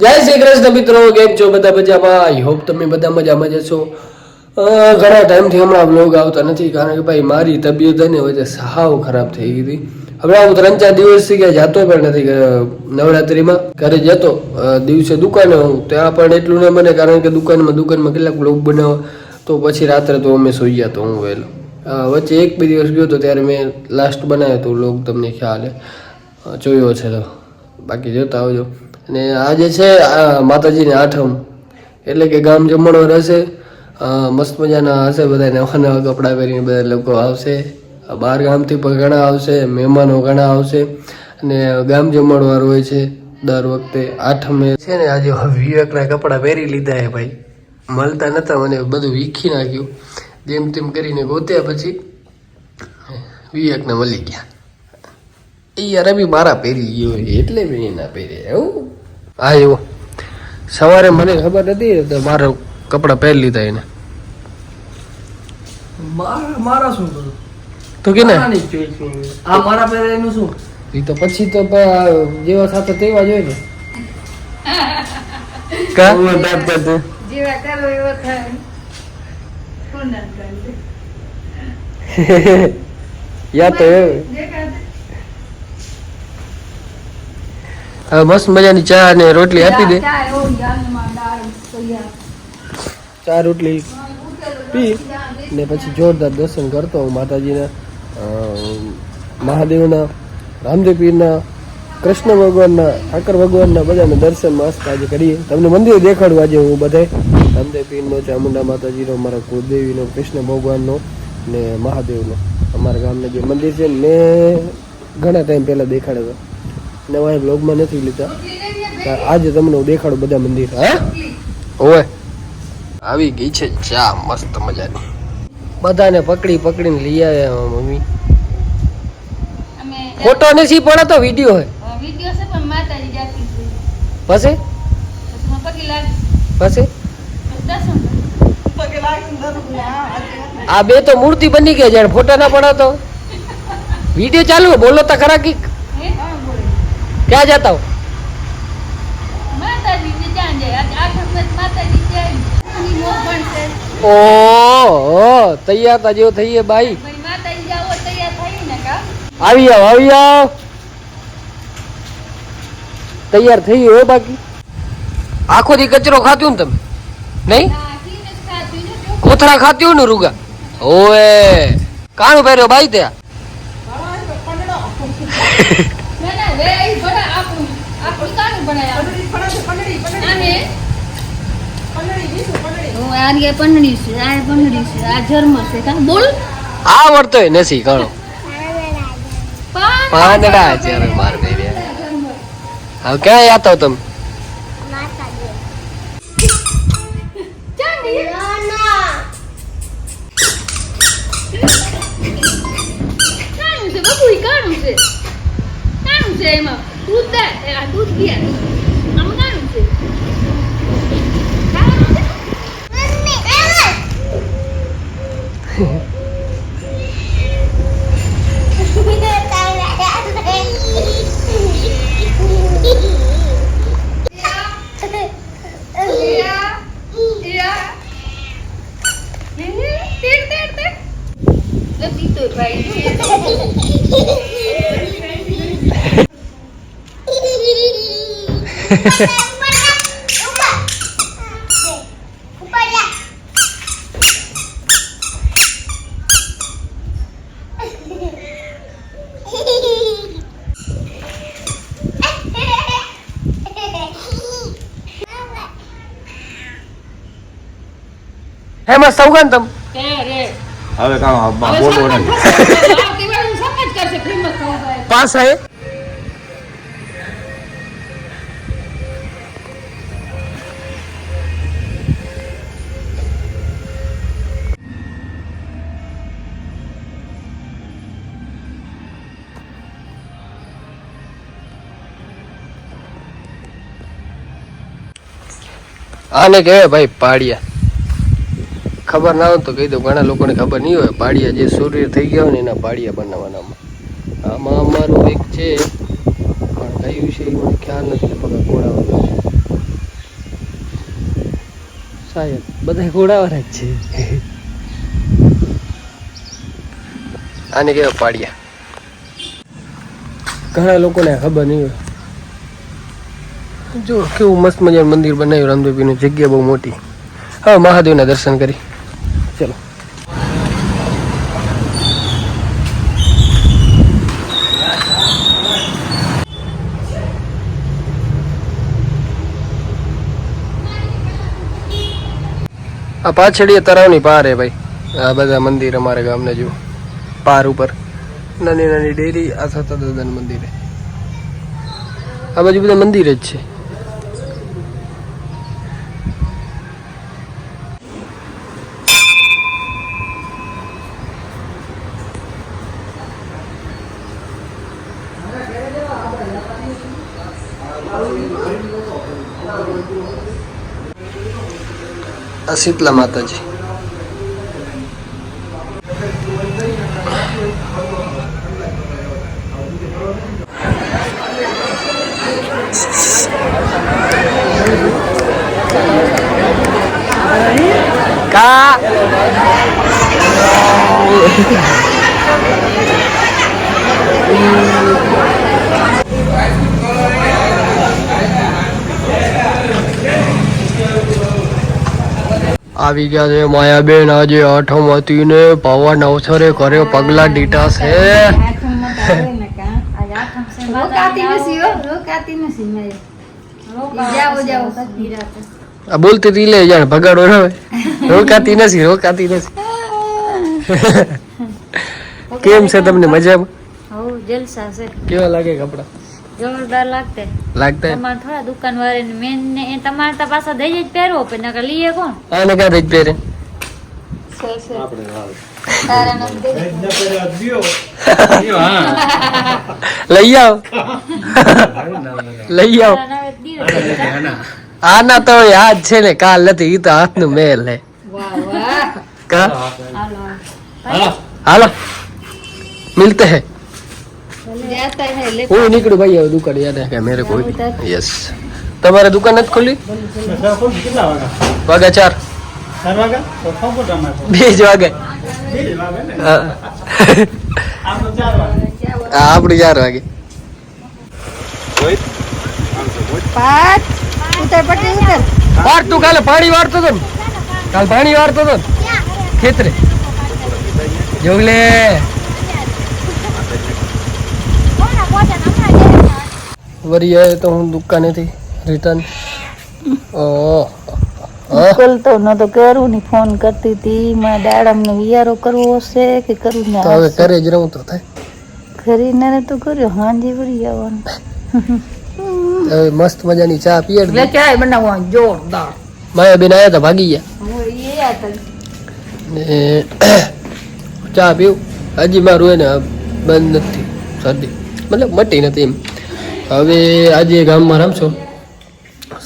જય શ્રી કૃષ્ણ મિત્રો, કેમ છો બધા મજામાં? આઈ હોપ તમે બધા મજામાં જશો ઘણા ટાઈમથી હમણાં બ્લોગ આવતા નથી, કારણ કે ભાઈ મારી તબિયત ને વચ્ચે સાવ ખરાબ થઈ ગઈ હતી. હમણાં હું ત્રણ ચાર દિવસથી ક્યાં જતો પણ નથી નવરાત્રિમાં. ઘરે જતો દિવસે દુકાને હું, ત્યાં પણ એટલું ન બને, કારણ કે દુકાનમાં દુકાનમાં કેટલાક બ્લોગ બનાવવા તો પછી રાત્રે તો અમે સુઈ તો હું વહેલો. વચ્ચે એક બે દિવસ ગયો તો ત્યારે મેં લાસ્ટ બનાવ્યો તો બ્લોગ તમને ખ્યાલ જોયો છે તો. બાકી જોતા આવજો. અને આજે છે માતાજીની આઠમ, એટલે કે ગામ જમણો રહેશે. મસ્ત મજાના હશે બધા નવા નવા કપડાં પહેરીને બધા લોકો આવશે. બહાર ગામથી પણ ઘણા આવશે, મહેમાનો ઘણા આવશે. અને ગામ જમણવાર હોય છે, દર વખતે આઠમે. છે ને, આજે વિવેકના કપડાં પહેરી લીધા હે ભાઈ. મળતા નતા, મને બધું વીખી નાખ્યું. જેમ તેમ કરીને ગોત્યા પછી, વિવેકને મળી ગયા. એ યાર બી મારા પહેરી ગયો એટલે મેં એના પહેર્યા એવું? હા એવો. સવારે મને ખબર નથી તો મારા કપડાં પહેરી લીધા એને. મારા મારા શું કરું? તો કે ને. આ મારા પહેરે એનું શું? એ તો પછી તો જેવા સાથે તેવા જ હોય ને. કા? જેવા કરો એવો થાય. કોણ ના કરે? યા તો એવું હવે મસ્ત મજાની ચા અને રોટલી આપી દે. ચા રોટલી પી. ને પછી જોરદાર દર્શન કરતો હું માતાજીના મહાદેવના રામદેવ પીરના કૃષ્ણ ભગવાનના ઠાકર ભગવાનના બધાને દર્શન મસ્ત આજે કરીએ. તમને મંદિર દેખાડું આજે હું બધે. રામદેવ પીરનો ચામુંડા માતાજીનો મારા કુળદેવીનો કૃષ્ણ ભગવાનનો ને મહાદેવનો. અમારા ગામના જે મંદિર છે મેં ઘણા ટાઈમ પહેલાં દેખાડ્યો હતો નવા બ્લોગમાં નથી લીધા. આજે તમને હું દેખાડું બધા મંદિર હા? ઓય આવી ગઈ છે ચા મસ્ત મજાની. બધાને પકડી પકડીને લઈ આવ્યા મમ્મી. ફોટો નથી પડે તો વીડિયો હોય અ, વીડિયો છે પણ માતાજી જાતી છે પછી? પછી આ બે તો મૂર્તિ બની ગયા જાણે ફોટા ના પડાતો. વીડિયો ચાલુ બોલો તો ખરા હે? ક્યાં જતા હો? ઓ તૈયાર તા જેવો થઈએ બાઈ. ભાઈ આવી આવ આવી આવ. તૈયાર થઈ ગયો બાકી. આખો દી કચરો ખાતું ને તમે? નહીં. કોથળા ખાતું ને રૂગા? ઓએ કાણું પહેર્યો બાઈ ત્યાં ના ના વે અહીં ભણા આપણું આપણું કાનું ભણાય આને હું? આ રીતે પંદડી છે આ પંદડી છે આ જન્મ છે. કા બોલ. આવડતો નથી ઘણો. પાંદડા હવે ક્યાં યાતો તમે? છે. કાણું છે એમાં. દૂધ દે એ આ દૂધ પીએ આમાં કાણું છે કાણું છે? યા, યા. દિવાળીનું સામાન જ કરશે, famous થવા જાય. પાસ હે આને કહેવાય ભાઈ પાડિયા ખબર ના હોય તો કહી દઉં ઘણા લોકોને ખબર નહીં હોય પાડિયા જે સૂર્ય થઈ ગયા હોય ને એના પાડિયા બનાવવાનામાં. આમાં અમારું એક છે પણ કયું છે એ મને ખ્યાલ નથી પગા છે. શાયદ બધા ઘોડાવાળા જ છે. આને કહેવાય પાડ્યા ઘણા લોકોને ખબર નહીં હોય. જો કેવું મસ્ત મજાનું મંદિર બનાવ્યું રામદેવપીનું જગ્યા બહુ મોટી. હવે મહાદેવના દર્શન કરી. ચલો. આ પાછળ તળાવની પાર હે ભાઈ. આ બધા મંદિર અમારા ગામને જુઓ પાર ઉપર. નાની નાની ડેરી, આ થતા દાદાનું મંદિર આ બાજુ બધા મંદિર જ છે. આ શીતલા માતાજી. કા? આવી ગયા છે માયાબેન આજે આઠમ હતી ને પવન અવસરે કર્યો પગલા ડીટા છે. બોલતી હતી લે જાણ ભગાડો હોય રોકાતી નથી રોકાતી નથી. કેમ છે તમને મજામાં? કેવા લાગે કપડા? જોરદાર લાગતે. લાગતા? તમારે થોડા દુકાન વાળા મેન ને એ તમારે તો પાછા દઈ જ પહેરવો પણ નકર લઈએ કોણ? આને ક્યાં થઈ પહેરે. તારા નામ દે. લઈ આવ. લઈ આવ. તારા નામે દીધો આના તો યાદ છે ને કાલ નથી ઈ તો હાથનું મેલ હે. વાહ વાહ. કા? હાલો હાલો. મિલતે હે. જાતા હે નીકળું ભાઈ હવે દુકાન યાદ રાખે મેરે કોઈ યસ તમારે દુકાન નથી ખોલી વાગ્યા? ચાર. બે જ વાગે. વાગે વાગે. આપણે ચાર વાગે. પાટ ઉતર પટી ઉતર વાર તું કાલે પાણી વારતો હતો ને? કાલ પાણી વાળતો હતો ખેતરે. જોગલે. વરી આવે તો હું દુકાનેથી રિટર્ન બોલતો ન તો કરું ની ફોન કરતી હતી. માં દાડમ નો વિયારો કરવો હશે કે કરું ના તો હવે ઘરે જ રહું તો થાય. ખરીને તો કર્યો હાંજી વળી આવવાનું. હવે મસ્ત મજાની ચા પીએ એટલે ચાય બનાવવા? જોરદાર. માયા બેન આવ્યા તો ભાગી ગયા. હું એ હતા ને ચા પીવું. હજી મારું એને બંધ નથી શરદી મતલબ મટી નથી એમ. હવે આજે ગામમાં રમશો?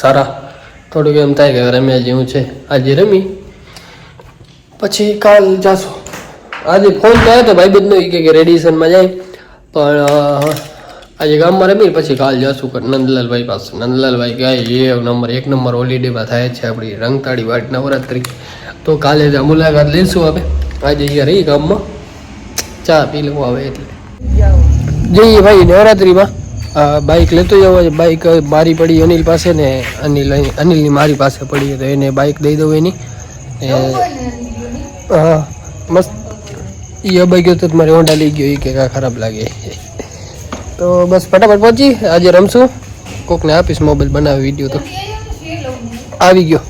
સારા. થોડુંક એમ થાય કે રમ્યા જેવું છે. આજે રમી. પછી કાલ જાશો. આજે ફોન થયો તો ભાઈબંધનો એ કે રેડિયેશનમાં જાય. પણ આજે ગામમાં રમી પછી કાલ જાશું કર નંદલાલભાઈ પાસે. નંદલાલભાઈ ગાય એ નંબર, એક નંબર હોલિડેમાં થાય છે આપણી રંગતાળી વાટ નવરાત્રિ તો કાલે જ મુલાકાત લઈશું આપણે આજે અહીંયા રહી ગામમાં. ચા પી લેવું આવે એટલે. જઈએ ભાઈ નવરાત્રિમાં. બાઇક લેતો જવા બાઇક મારી પડી અનિલ પાસે ને અનિલ અનિલની મારી પાસે પડી તો એને બાઇક દઈ દઉં એની. હા, મસ્ત. એ અબાઈ ગયો તો મારે હોન્ડા લઈ ગયો. એ કે ખરાબ લાગે. તો બસ ફટાફટ પહોંચી. આજે રમશું. કોકને આપીશ મોબાઈલ બનાવી વીડિયો તો. આવી ગયો.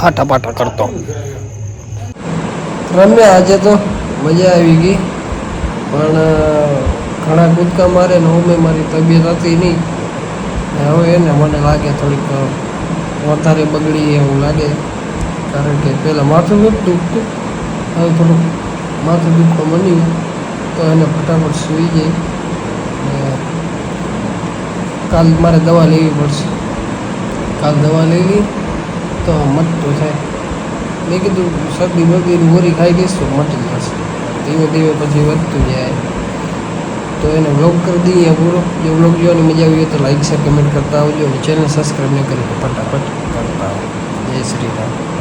હાટા પાટા કરતો. રમ્યા આજે તો. મજા આવી ગઈ. પણ ઘણા કૂદકા મારે ને હું મારી તબિયત હતી નહીં. હવે એને મને લાગે થોડીક વધારે બગડી એવું લાગે. કારણ કે પહેલાં માથું દુખતું હવે થોડુંક માથું દુખવા મળ્યું તો એને ફટાફટ સૂઈ જાય કાલ મારે દવા લેવી પડશે. કાલ દવા લેવી તો મટતું થાય મેં કીધું, શરદી બરદીની મોરી ખાઈ દઈશ તો મટી જશે. ધીમે ધીમે પછી વધતું જાય. તો એને વ્લોગ કરી દઈએ પૂરો. જો વ્લોગ જોવાની મજા આવી હોય તો લાઈક શેર કમેન્ટ કરતા આવજો ચેનલ સબસ્ક્રાઈબ ન કરી ફટાફટ કરતા આવજો. જય શ્રી રામ.